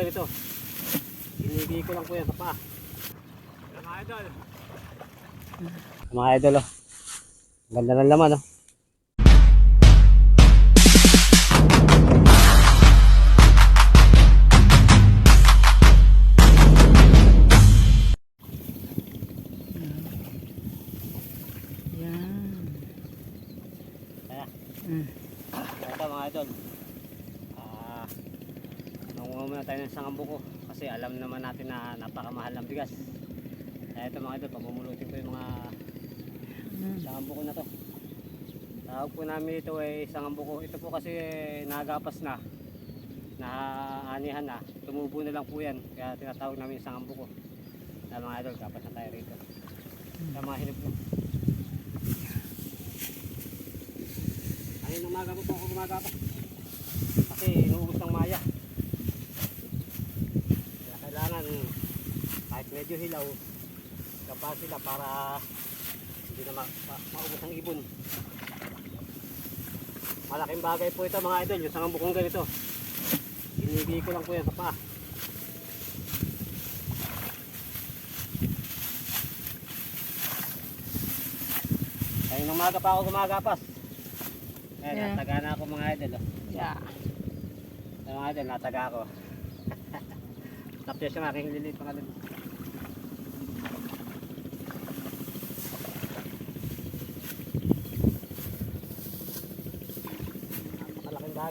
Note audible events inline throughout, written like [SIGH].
Ito. Inigi ko lang po yan sa paa. Mga idol. Mga idol oh. Ganda ng laman oh. Yan. Kaya, Mm. mga idol. Nangunga muna tayo ng sangambo ko kasi alam naman natin na napakamahal ng bigas. Kaya ito mga idol, pamumulutin ko yung mga Mm. sangambo ko na to. Tawag po namin ito ay sangambo ko. Ito po kasi nagapas na. Naanihan na. Tumubo na lang po yan. Kaya tinatawag namin yung sangambo ko. Kaya mga idol, kapat na tayo rito. Kaya mga hinog po. Ayun, umaga po po ako gumagapas. Kasi medyo hilaw, kapal sila para hindi na ma ma- maubos ang ibon. Malaking bagay po ito mga idol, yung sangang bukong ganito. Inigi ko lang po yan sa paa. Kaya nung umaga pa ako gumagapas. Ayan, Yeah. nataga na ako mga idol. Oh. Yeah. Ayan, mga idol, nataga ako. [LAUGHS] Tapos yung aking lilit mga idol.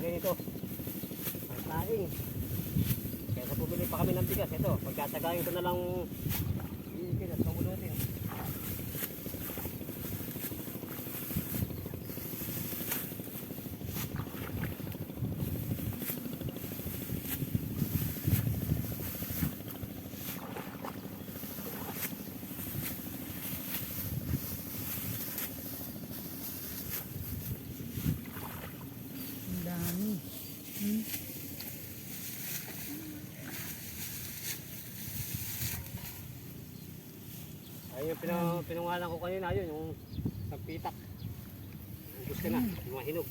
Bagay nito. Ang saing. Kaya sa bumili pa kami ng bigas. Ito, pagkatagayin ko na lang iigil at pamulutin. Ang dami. Hmm. Ayun yung pinang, pinungalan ko kanina, ayun, yung nagpitak. Ubus ka na, yung mga hinog.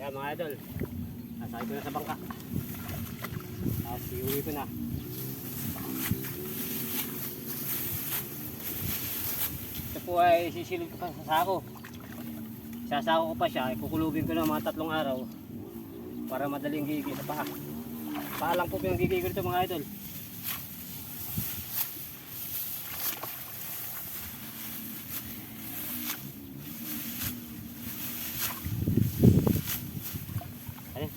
Kaya mga idol, nasakay ko na sa bangka. Tapos iuwi ko na. Ito po ay sisilip ko pa sa sako. Sasako ko pa siya, kukulubin ko na mga tatlong araw para madaling gigi sa paa. Paa lang po yung gigi ko dito mga idol. Ayun.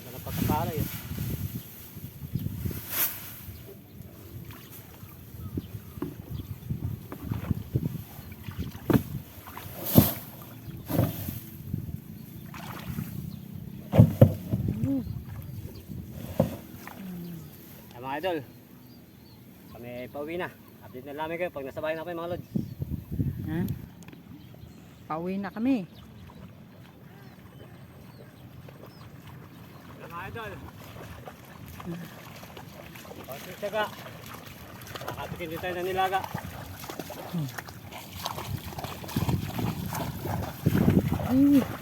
Ganda ng pagkapala yun. Hmm. Mga idol, kami ay pauwi na. Update na namin kayo pag nasa bahay na kayo mga lods. Ha? Pauwi na kami. Ay, mga idol. Konting tiyaga. Nakatikin din tayo ng nilaga. Ay.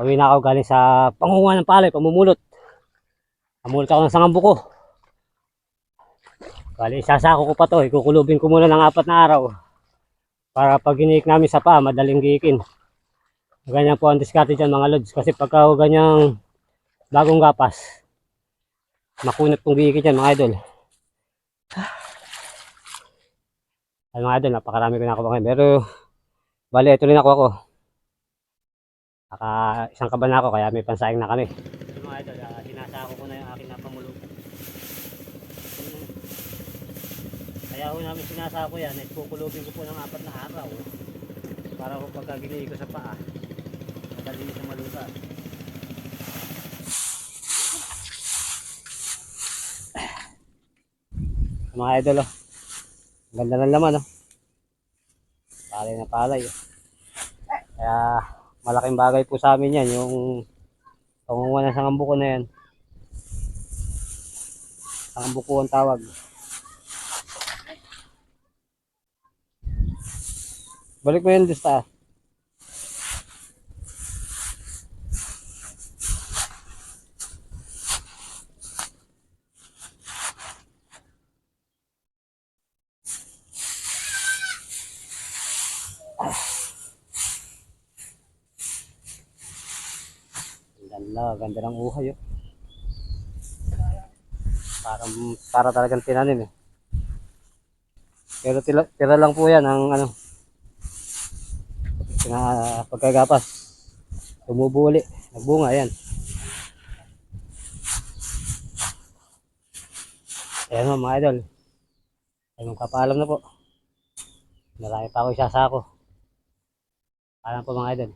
Pauwi na ako galing sa pangunguha ng palay, pamumulot. Pamulot ako ng sangambu ko. Galing sasako ko pa to, ikukulubin ko muna ng apat na araw. Para pag iniik namin sa paa, madaling giikin. Ganyan po ang diskarte dyan mga lods. Kasi pagka ganyang bagong gapas, makunat pong giikin dyan mga idol. Ay mga idol, napakarami ko na ako ngayon. Pero, bali, ito rin ako ako. Naka isang kaban ako kaya may pansaing na kami. Mga idol, uh, sinasako ko na yung aking napamulot. Kaya ho namin sinasako yan, at kukulubin ko po ng apat na araw. Para ho pagka ginigay ko sa paa, madali sa malutas. Mga idol, oh. Ganda ng laman, oh. Palay na palay, oh. Kaya, malaking bagay po sa amin yan, yung pangunguha ng sangambuko na yan. Sangambuko ang tawag. Balik mo yun doon sa taas. Ganda, ng uhay, oh. Parang, para talagang tinanim, eh. Pero tira, tira lang po yan ang ano, na pagkagapas. Tumubo uli. Nagbunga, yan. Ayan mo mga idol. Anong kapaalam na po. Marami pa ako isasako. Alam po mga idol.